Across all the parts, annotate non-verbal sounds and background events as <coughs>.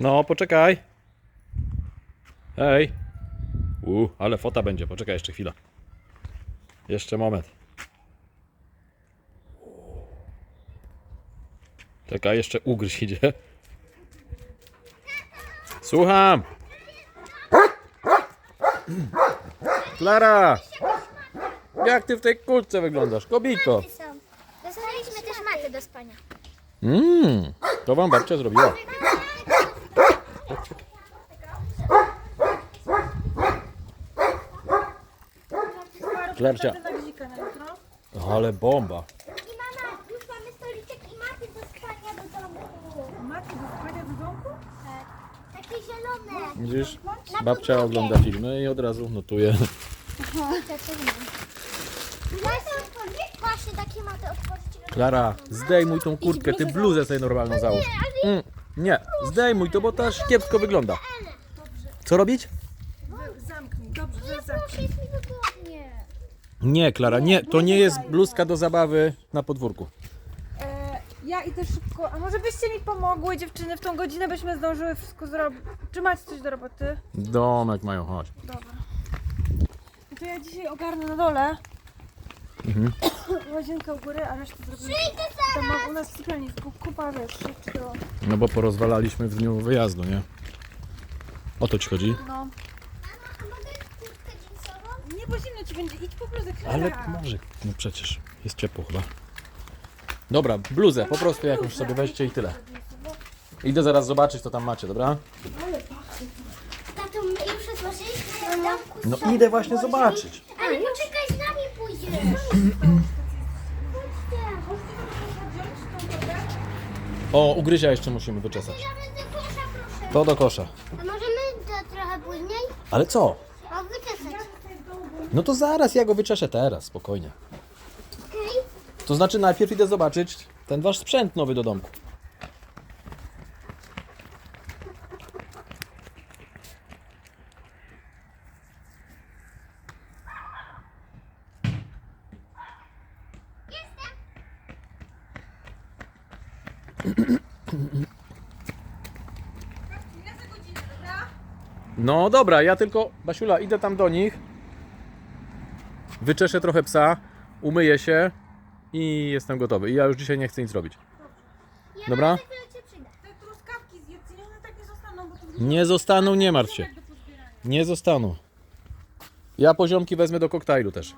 No, poczekaj. Hej. U, ale fota będzie. Poczekaj jeszcze chwilę. Jeszcze moment. Czekaj, jeszcze ugryź idzie. Słucham. Klara! Jak ty w tej kulce wyglądasz? Kobito! są. Dostaliśmy też maty do spania. Mmm, to wam babcia zrobiła. Na jutro. Ale bomba. I mama, już mamy stoliczek i maty do spania do domu. Macie do spania do domku? Tak. Takie zielone. Widzisz? Babcia ogląda filmy i od razu notuje. Właśnie takie maty otworzyć. Klara, zdejmuj tą kurtkę, ty bluzę sobie normalną załóż. Mm, nie, zdejmuj to, bo to aż kiepsko wygląda. Co robić? Zamknij, dobrze, zamknij. Nie, Klara, nie, to nie jest bluzka do zabawy na podwórku. E, ja idę szybko, a może byście mi pomogły dziewczyny, w tą godzinę byśmy zdążyły wszystko zrobić. Czy macie coś do roboty? Domek mają, chodź. Dobra. No to ja dzisiaj ogarnę na dole. Mhm. <coughs> Łazienkę u góry, a resztę zrobimy. Tam mam u nas w sypialni jest ku- kupa to- No bo porozwalaliśmy w dniu wyjazdu, nie? O to ci chodzi? No. A mogę kurtkę jeansową? Nie, bo zimno ci będzie. Idź po bluzę, Klara. Ale może, no przecież jest ciepło chyba. Dobra, bluzę, po prostu jakąś sobie weźcie i tyle. Idę zaraz zobaczyć, co tam macie, dobra? Tato, my już rozłożyliśmy w domku. No idę właśnie zobaczyć. Ale poczekaj, z nami pójdziesz. O, ugryzia jeszcze musimy wyczesać. Ja będę kosza, proszę. To do kosza. A możemy to trochę później? Ale co? No to zaraz, ja go wyczeszę teraz, spokojnie. To znaczy najpierw idę zobaczyć ten wasz sprzęt nowy do domku. <clears throat> No dobra, ja tylko, Basiula, idę tam do nich, wyczeszę trochę psa, umyję się i jestem gotowy. I ja już dzisiaj nie chcę nic robić. Dobra? Te truskawki one tak nie zostaną, bo to Nie zostaną, nie martw się. do pozbierania. Nie zostaną. Ja poziomki wezmę do koktajlu też.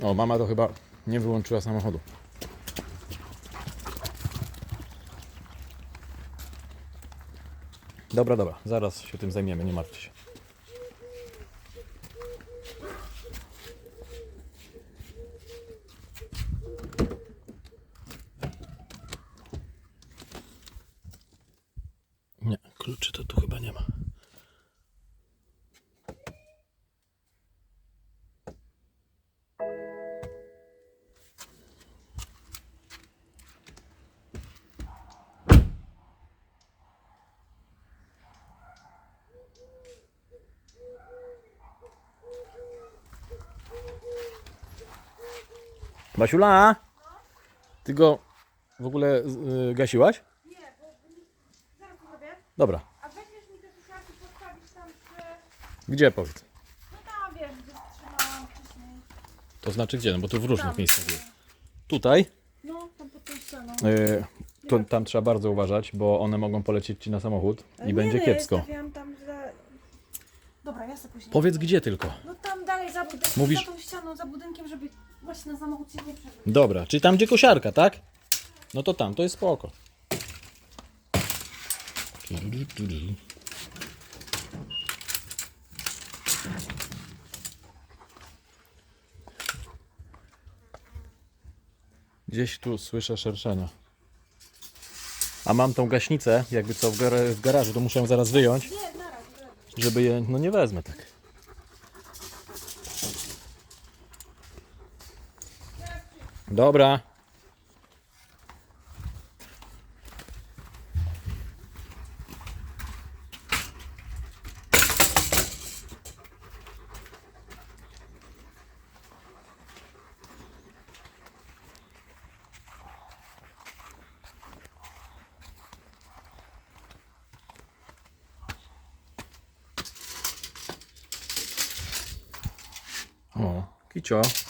Już. O, mama to chyba nie wyłączyła samochodu. Dobra, dobra, zaraz się tym zajmiemy, nie martwcie się. Basiula, ty go w ogóle y, gasiłaś? Nie, bo zaraz to zrobię. Dobra. A weźmiesz mi te truskawki postawić tam przy... Gdzie powiedz? No tam, wiesz, gdzie trzymałam wcześniej. To znaczy gdzie? No bo tu w różnych Tam. miejscach jest. Tutaj? No, tam pod tą ścianą. Y, to, tam trzeba bardzo uważać, bo one mogą polecieć ci na samochód i Nie, będzie nie, kiepsko. stawiałam tam za... Dobra, ja sobie później. Powiedz gdzie tylko. No tam dalej za budynkiem, Mówisz- za tą ścianą, za budynkiem, żeby właśnie na samochód się nie przebył. Dobra, czyli tam gdzie kosiarka, tak? No to tam, to jest spoko. Gdzieś tu słyszę szerszenia. A mam tą gaśnicę, jakby co w, gar- w garażu, to muszę ją zaraz wyjąć, Nie, naraz, naraz. żeby je, no nie wezmę tak. Dobra. O, kicio.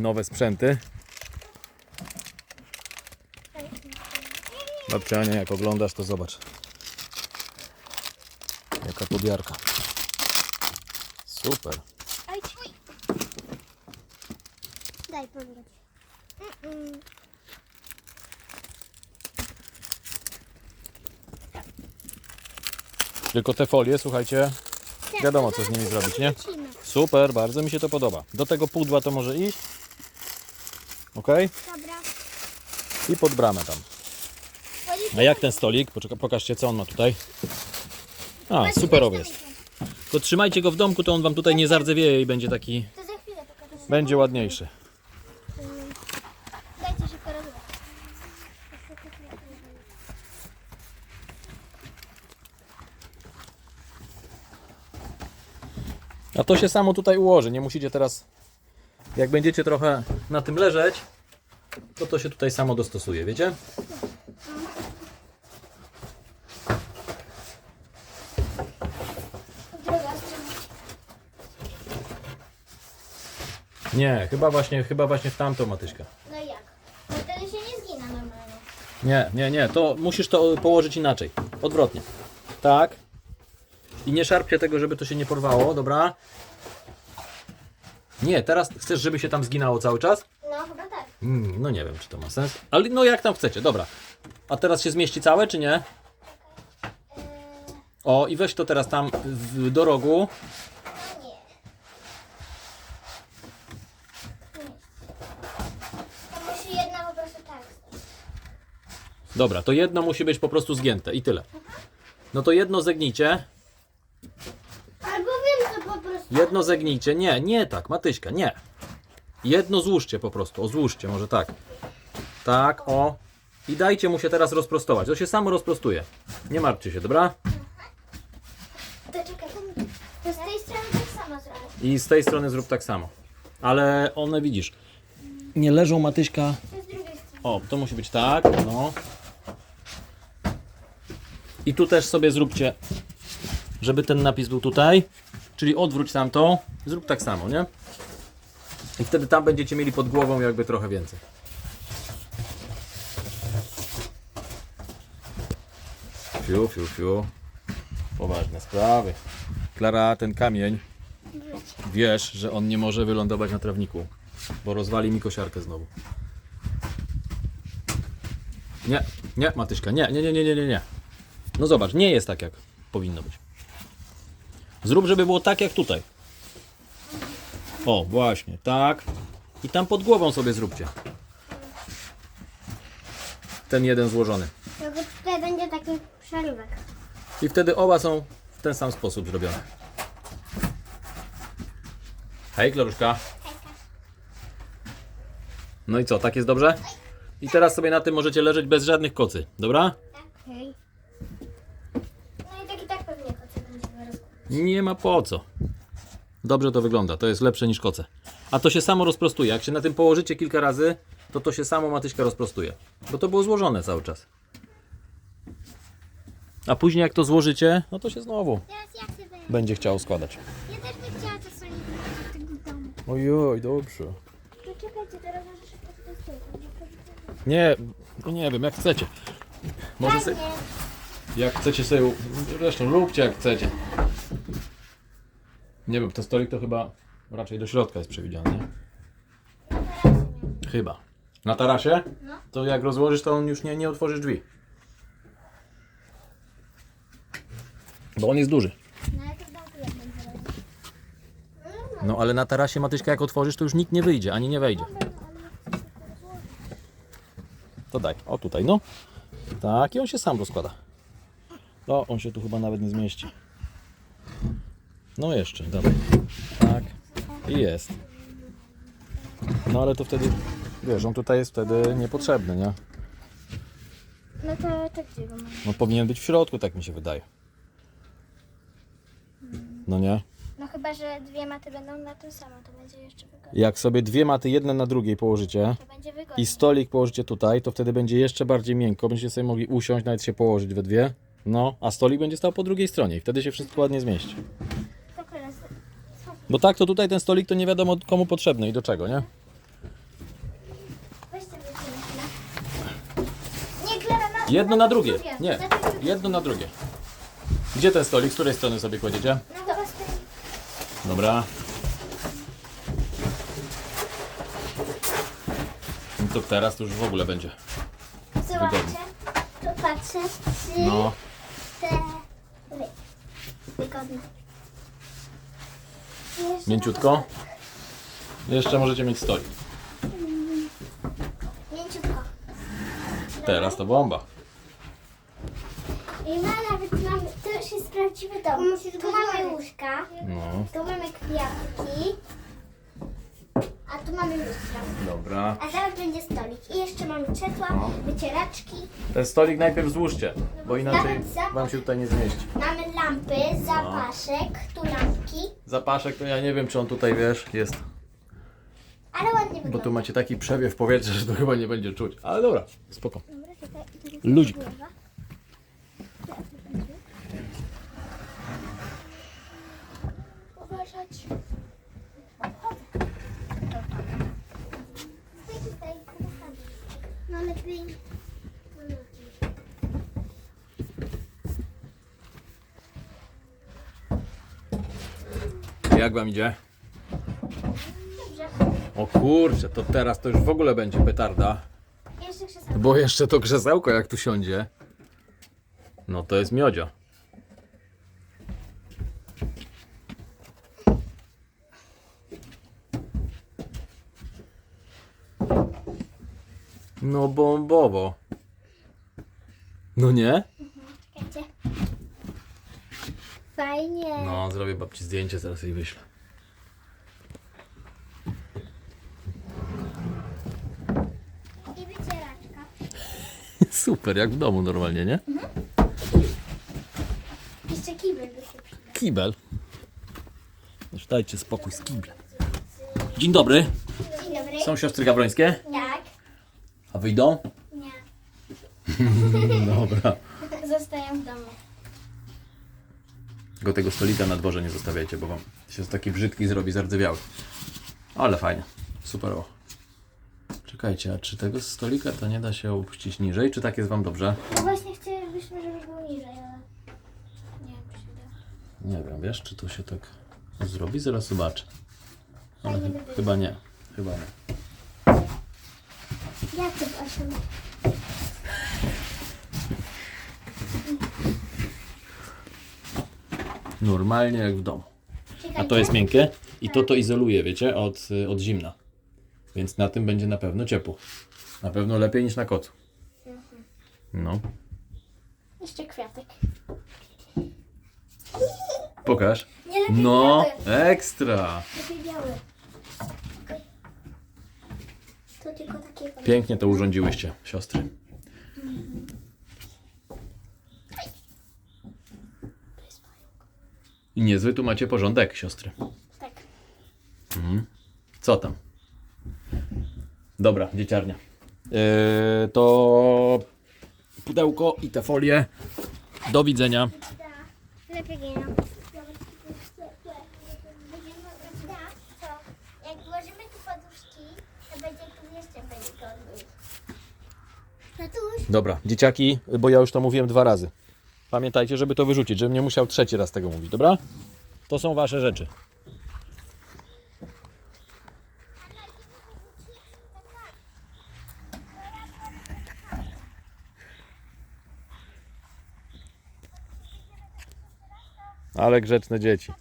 Nowe sprzęty. Babcia Ania, jak oglądasz, to zobacz. Jaka podjarka. Super. Daj pomóc. Tylko te folie, słuchajcie, wiadomo co z nimi zrobić, nie? Super, bardzo mi się to podoba. Do tego pudła to może iść. Ok? Dobra. I pod bramę tam. A jak ten stolik? Poczekaj, pokażcie co on ma tutaj. A, superowy jest. Tylko trzymajcie go w domku, to on wam tutaj nie zardzewieje i będzie taki, To za chwilę pokażę. będzie ładniejszy. Dajcie rozwiązać. A to się samo tutaj ułoży, nie musicie teraz, jak będziecie trochę na tym leżeć, to to się tutaj samo dostosuje, wiecie? Nie, chyba właśnie, chyba właśnie w tamtą matyśkę. No jak? No wtedy się nie zgina normalnie. Nie, nie, nie, to musisz to położyć inaczej. Odwrotnie. Tak. I nie szarpcie tego, żeby to się nie porwało, dobra? Nie, teraz chcesz, żeby się tam zginało cały czas? No chyba tak. Mm, no nie wiem, czy to ma sens. Ale no jak tam chcecie, dobra. A teraz się zmieści całe, czy nie? O, i weź to teraz tam w, do rogu. To musi jedna po prostu tak. Dobra, to jedno musi być po prostu zgięte i tyle. No to jedno zegnijcie. Albo wiem, co po prostu. Jedno zegnijcie. Nie, nie tak, Matyśka, nie. Jedno złóżcie po prostu. O, złóżcie, może tak. Tak, o. I dajcie mu się teraz rozprostować. To się samo rozprostuje. Nie martwcie się, dobra? To czekaj, to z tej strony tak samo zrobię. I z tej strony zrób tak samo. Ale one widzisz. Nie leżą Matyśka. To z drugiej strony. O, to musi być tak, no. I tu też sobie zróbcie, żeby ten napis był tutaj. Czyli odwróć tamto, zrób tak samo, nie? I wtedy tam będziecie mieli pod głową jakby trochę więcej. Fiu, fiu, fiu. Poważne sprawy. Klara, ten kamień, wiesz, że on nie może wylądować na trawniku, bo rozwali mi kosiarkę znowu. Nie, nie, Matyśka, nie, nie, nie, nie, nie, nie, nie. No zobacz, nie jest tak, jak powinno być. Zrób, żeby było tak, jak tutaj. O, właśnie, tak. I tam pod głową sobie zróbcie. Ten jeden złożony. Tylko tutaj będzie taki przerywek. I wtedy oba są w ten sam sposób zrobione. Hej, Kloruszka. No i co, tak jest dobrze? I teraz sobie na tym możecie leżeć bez żadnych kocy, dobra? Okej. No i tak i tak pewnie kocie będziemy rozkładać. Nie ma po co. Dobrze to wygląda, to jest lepsze niż koce. A to się samo rozprostuje. Jak się na tym położycie kilka razy, to to się samo matyśka rozprostuje. Bo to było złożone cały czas. A później jak to złożycie, no to się znowu Teraz ja chcę wejść. będzie chciało składać. Ja też bym chciała to solidnie do tego domu. Ojoj, dobrze. Czekajcie, teraz może. Nie, no nie wiem, jak chcecie. Może se, jak chcecie sobie, zresztą róbcie jak chcecie. Nie wiem, ten stolik to chyba raczej do środka jest przewidziany, nie? Chyba. Na tarasie? No. To jak rozłożysz, to on już nie, nie otworzysz drzwi. Bo on jest duży. No to zrobić. No ale na tarasie Matyśka jak otworzysz, to już nikt nie wyjdzie, ani nie wejdzie. No, ale to. To daj, o tutaj, no. Tak, i on się sam rozkłada. No, on się tu chyba nawet nie zmieści. No jeszcze, dawaj. Tak. I jest. No ale to wtedy, wiesz, on tutaj jest wtedy niepotrzebny, nie? No to, to gdzie go mam? No powinien być w środku, tak mi się wydaje. No nie? No chyba, że dwie maty będą na tym samym, to będzie jeszcze wygodniej. Jak sobie dwie maty jedne na drugiej położycie To będzie wygodniej. i stolik położycie tutaj, to wtedy będzie jeszcze bardziej miękko. Będziecie sobie mogli usiąść, nawet się położyć we dwie. No, a stolik będzie stał po drugiej stronie i wtedy się wszystko ładnie zmieści. Bo tak to tutaj ten stolik to nie wiadomo komu potrzebny i do czego, nie? Weź sobie. Nie, Klara, na, Jedno na drugie. Nie, Na drugie. jedno na drugie. Gdzie ten stolik? Z której strony sobie kładziecie? No to was Dobra. No to teraz to już w ogóle będzie. Zobaczcie. Tu patrzę. Trzy, No. cztery. Wygodnie. Jeszcze Mięciutko? Jeszcze możecie mieć stolik. Mięciutko. Teraz to bomba. I ma nawet mamy, to już jest prawdziwy dom. Tu mamy łóżka, No. tu mamy kwiatki, a tu mamy lustro. Dobra. A zaraz będzie stolik. I jeszcze mamy krzesła, No. wycieraczki, Ten stolik najpierw złóżcie, bo inaczej wam się tutaj nie zmieści. mamy lampy, zapaszek, tu Zapaszek to ja nie wiem, czy on tutaj wiesz, jest. ale ładnie Bo wygląda. tu macie taki przewiew powietrza, że to chyba nie będzie czuć. Ale dobra, spoko. Dobra, czekaj, głowa. Uważać. No lepiej. Jak wam idzie? O kurczę, to teraz to już w ogóle będzie petarda. Bo jeszcze to krzesełko jak tu siądzie. No to jest miodzio. No bombowo. No nie? Czekajcie. Fajnie. No, zrobię babci zdjęcie, zaraz jej wyślę. I wycieraczka. <laughs> Super, jak w domu normalnie, nie? Jeszcze kibel przydał. Kibel. Już dajcie spokój z kiblem. Dzień dobry. Dzień dobry. Są siostry gawrońskie? Tak. A wyjdą? Nie. <laughs> Dobra. Zostaję w domu. Tylko tego stolika na dworze nie zostawiajcie, bo wam się taki brzydki zrobi, zardzewiały. Ale fajnie. Super. Czekajcie, a czy tego stolika to nie da się opuścić niżej? Czy tak jest wam dobrze? No właśnie chcielibyśmy, żeby był niżej, ale nie wiem, czy się da. Nie wiem, wiesz, czy to się tak zrobi? Zaraz zobaczę. Ale chy- chyba nie. Chyba nie. Jak to w? Normalnie jak w domu. A to jest miękkie i to to izoluje, wiecie, od, y, od zimna. Więc na tym będzie na pewno ciepło. Na pewno lepiej niż na kocu. No. Jeszcze kwiatek. Pokaż. Nie lepiej No, biały. ekstra. Lepiej biały. Okej. To tylko takie... Pięknie to urządziłyście, siostry. I niezły tu macie porządek, siostry. Tak. Co tam? Dobra, dzieciarnia. Yy, to pudełko i te folie. Do widzenia. Lepiej nie. Jak włożymy tu poduszki, to będzie tu jeszcze wygodniej. Tatuś, Dobra, dzieciaki, bo ja już to mówiłem dwa razy. Pamiętajcie, żeby to wyrzucić, żebym nie musiał trzeci raz tego mówić, dobra? To są Wasze rzeczy. Ale grzeczne dzieci.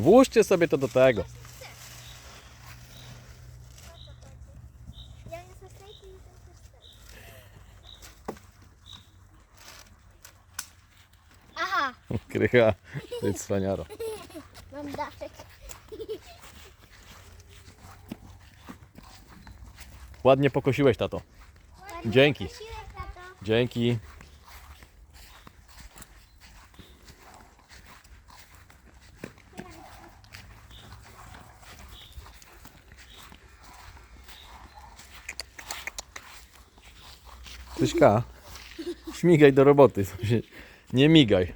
Włóżcie sobie to do tego. Aha, Krycha, ty cwaniaro. mam daszek. Ładnie pokosiłeś, tato. Dzięki. Dzięki. Tyśka, śmigaj do roboty. Nie migaj.